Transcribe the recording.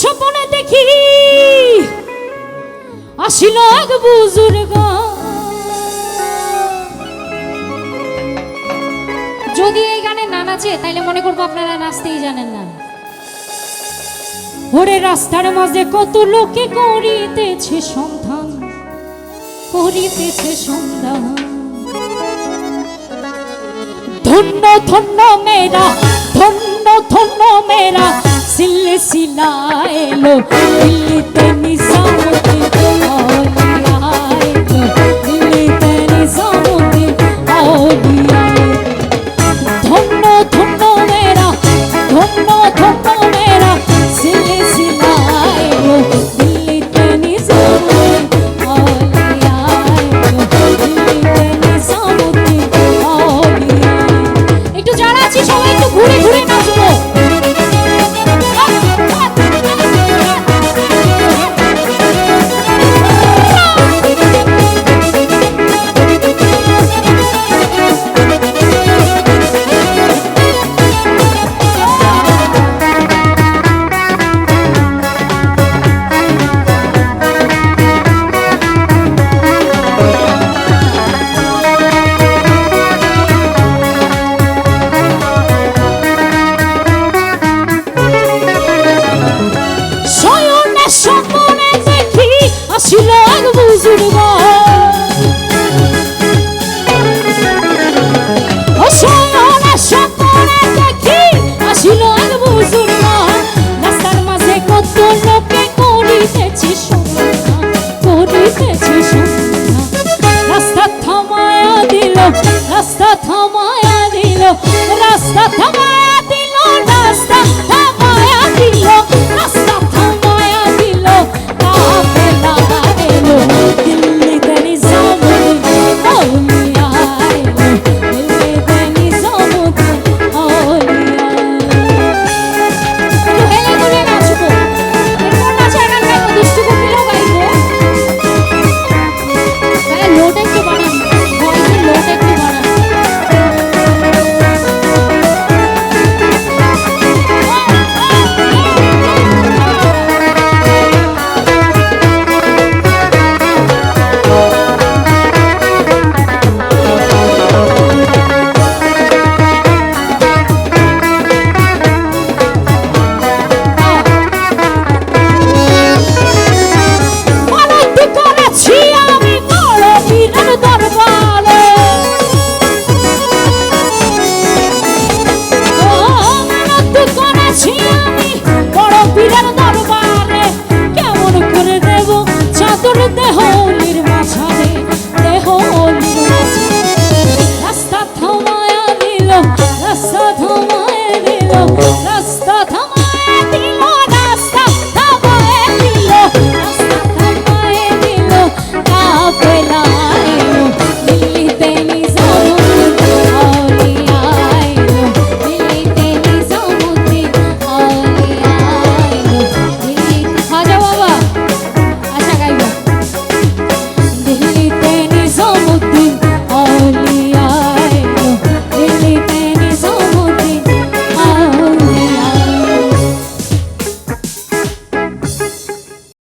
স্বপনে দেখি। আসিল এক বুজুর্গ। যদি এই গানে না নাচে, তাইলে মনে করব আপনারা নাচতেই জানেন না। ওরে রাস্তার মাঝে কত লোকে করিতেছে সন্ধান করিতেছে সন্ধান। ধন্য ধন্য মেয়েরা, ধন্য ধন্য মেয়েরা সিলা এলো দিল্লিতে নিশানা Oh,